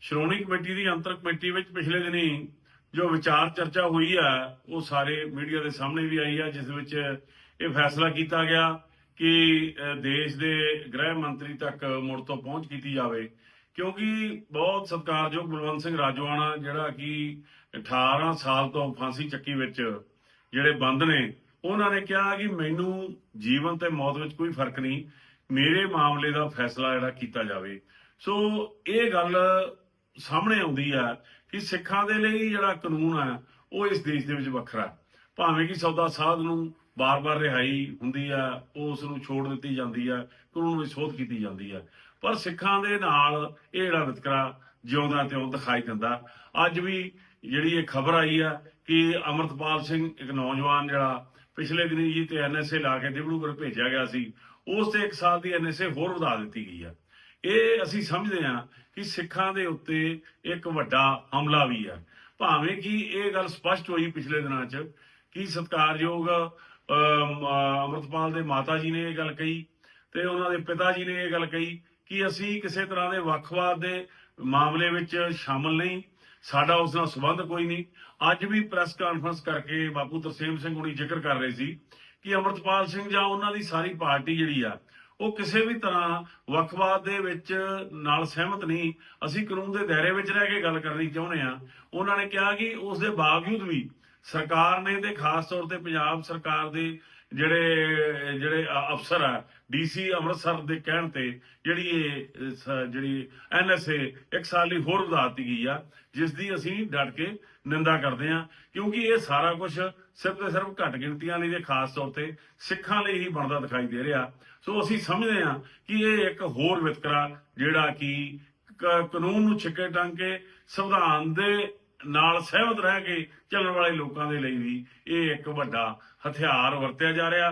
Shiromani committee ਦੀ ਅੰਤਰ committee ਵਿੱਚ ਪਿਛਲੇ ਦਿਨੀ ਜੋ ਵਿਚਾਰ ਚਰਚਾ ਹੋਈ ਆ, ਉਹ ਸਾਰੇ ਮੀਡੀਆ ਦੇ ਸਾਹਮਣੇ ਵੀ ਆਈ ਆ, ਜਿਸ ਵਿੱਚ ਇਹ ਫੈਸਲਾ ਕੀਤਾ ਗਿਆ ਕਿ ਦੇਸ਼ ਦੇ ਗ੍ਰਹਿ ਮੰਤਰੀ ਤੱਕ ਮੁੜ ਤੋਂ ਪਹੁੰਚ ਕੀਤੀ ਜਾਵੇ। ਕਿਉਂਕਿ ਬਹੁਤ ਸਤਿਕਾਰਯੋਗ ਬਲਵੰਤ ਸਿੰਘ ਰਾਜਵਾਨਾ, ਜਿਹੜਾ ਕਿ 18 ਸਾਲ ਤੋਂ ਫਾਂਸੀ ਚੱਕੀ ਵਿੱਚ ਜਿਹੜੇ ਬੰਦ ਨੇ, ਉਹਨਾਂ ਨੇ ਕਿਹਾ ਕਿ ਮੈਨੂੰ ਜੀਵਨ ਤੇ ਮੌਤ ਵਿੱਚ ਕੋਈ ਫ਼ਰਕ ਨਹੀਂ, ਮੇਰੇ ਮਾਮਲੇ ਦਾ ਫੈਸਲਾ ਜਿਹੜਾ ਕੀਤਾ ਜਾਵੇ। ਸੋ, ਇਹ ਗੱਲ ਸਾਹਮਣੇ ਆਉਂਦੀ ਆ ਕਿ ਸਿੱਖਾਂ ਦੇ ਲਈ ਜਿਹੜਾ ਕਾਨੂੰਨ ਆ, ਉਹ ਇਸ ਦੇਸ਼ ਦੇ ਵਿੱਚ ਵੱਖਰਾ ਭਾਵੇਂ ਕਿ ਸੌਦਾ ਸਾਧ ਨੂੰ ਬਾਰ-ਬਾਰ ਰਿਹਾਈ ਹੁੰਦੀ ਆ ਉਸ ਨੂੰ ਛੋੜ ਦਿੱਤੀ ਜਾਂਦੀ ਆ, ਕਾਨੂੰਨ ਵਿੱਚ ਸੋਧ ਕੀਤੀ ਜਾਂਦੀ ਆ। ਪਰ ਸਿੱਖਾਂ ਦੇ ਨਾਲ ਇਹ ਜਿਹੜਾ ਵਿਤਕਰਾ ਜਿਉਂਦਾ ਤਿਉਂ ਦਿਖਾਈ ਦਿੰਦਾ, ਅੱਜ ਵੀ ਜਿਹੜੀ ਇਹ ਖਬਰ ਆਈ ਆ ਕਿ ਅਮਰਤਪਾਲ ਸਿੰਘ ਇੱਕ ਨੌਜਵਾਨ ਜਿਹੜਾ ਪਿਛਲੇ ਦਿਨੀ ਜੀ ਤੇ ਐਨਐਸਏ ਲਾ ਕੇ ਡਿਬੜੂਗੜ੍ਹ ਭੇਜਿਆ ਗਿਆ ਸੀ, ਉਸ ਤੇ 1 ਸਾਲ ਦੀ ਐਨਐਸਏ ਹੋਰ ਵਧਾ ਦਿੱਤੀ ਗਈ ਆ। ਇਹ ਅਸੀਂ ਸਮਝਦੇ ਹਾਂ ਕਿ ਸਿੱਖਾਂ ਦੇ ਉੱਤੇ ਇੱਕ ਵੱਡਾ ਹਮਲਾ ਵੀ ਹੈ। ਭਾਵੇਂ ਕਿ ਇਹ ਗੱਲ ਸਪਸ਼ਟ ਹੋਈ ਪਿਛਲੇ ਦਿਨਾਂ 'ਚ ਕਿ ਸਤਿਕਾਰਯੋਗ ਅਮ, ਅੰਮ੍ਰਿਤਪਾਲ ਦੇ ਮਾਤਾ ਜੀ ਨੇ ਇਹ ਗੱਲ ਕਹੀ ਤੇ ਉਹਨਾਂ ਦੇ ਪਿਤਾ ਜੀ ਨੇ ਇਹ ਗੱਲ ਕਹੀ ਕਿ ਅਸੀਂ ਕਿਸੇ ਤਰ੍ਹਾਂ ਦੇ ਵੱਖਵਾਦ ਦੇ ਮਾਮਲੇ ਵਿੱਚ ਸ਼ਾਮਲ ਨਹੀਂ ਸਾਡਾ ਉਸ ਨਾਲ ਸੰਬੰਧ ਕੋਈ ਨਹੀਂ। ਅੱਜ ਵੀ ਪ੍ਰੈਸ ਕਾਨਫਰੰਸ ਕਰਕੇ ਬਾਪੂ ਤਰਸੇਮ ਸਿੰਘ ਹੁਣੀ ਜ਼ਿਕਰ ਕਰ ਰਹੇ ਸੀ ਕਿ ਅਮਰਤਪਾਲ ਸਿੰਘ ਜਾਂ ਉਹਨਾਂ ਦੀ ਸਾਰੀ ਪਾਰਟੀ ਜਿਹੜੀ ਆ ਉਹ ਕਿਸੇ ਵੀ ਤਰ੍ਹਾਂ ਵੱਖਵਾਦ ਦੇ ਵਿੱਚ ਨਾਲ ਸਹਿਮਤ ਨਹੀਂ। ਅਸੀਂ ਕਾਨੂੰਨ ਦੇ ਦਾਇਰੇ ਵਿੱਚ ਰਹਿ ਕੇ ਗੱਲ ਕਰਨੀ ਚਾਹੁੰਦੇ ਆ ਉਹਨਾਂ ਨੇ ਕਿਹਾ ਕਿ ਉਸ ਦੇ ਬਾਵਜੂਦ ਵੀ ਸਰਕਾਰ ਨੇ ਤੇ ਖਾਸ ਤੌਰ ਤੇ ਪੰਜਾਬ ਸਰਕਾਰ ਦੇ ਜਿਹੜੇ ਜਿਹੜੇ ਅਫਸਰ ਆ ਡੀਸੀ ਅੰਮ੍ਰਿਤਸਰ ਦੇ ਕਹਿਣ ਤੇ ਜਿਹੜੀ ਇਹ ਅ, ਸ- ਜਿਹੜੀ ਐਨਐਸਏ ਇੱਕ ਸਾਲ ਲਈ ਹੋਰ ਵਧਾ ਦਿੱਤੀ ਗਈ ਆ ਜਿਸ ਦੀ ਅਸੀਂ ਡਟ ਕੇ ਨਿੰਦਾ ਕਰਦੇ ਆ ਕਿਉਂਕਿ ਇਹ ਸਾਰਾ ਕੁਝ ਸਿਰਫ ਤੇ ਸਿਰਫ ਘੱਟ ਗਿਣਤੀਆਂ ਲਈ ਤੇ ਖਾਸ ਤੌਰ ਤੇ ਸਿੱਖਾਂ ਲਈ ਹੀ ਬਣਦਾ ਦਿਖਾਈ ਦੇ ਰਿਹਾ। ਸੋ ਅਸੀਂ ਸਮਝਦੇ ਆ ਕਿ ਇਹ ਇੱਕ ਹੋਰ ਵਿਤਕਰਾ ਜਿਹੜਾ ਕਿ ਕਾਨੂੰਨ ਨੂੰ ਛਿੱਕੇ ਟੰਗ ਕੇ ਸੰਵਿਧਾਨ ਦੇ ਨਾਲ ਸਹਿਮਤ ਰਹਿ ਕੇ ਚੱਲਣ ਵਾਲੇ ਲੋਕਾਂ ਦੇ ਲਈ ਵੀ ਇਹ ਇੱਕ ਵੱਡਾ ਹਥਿਆਰ ਵਰਤਿਆ ਜਾ ਰਿਹਾ।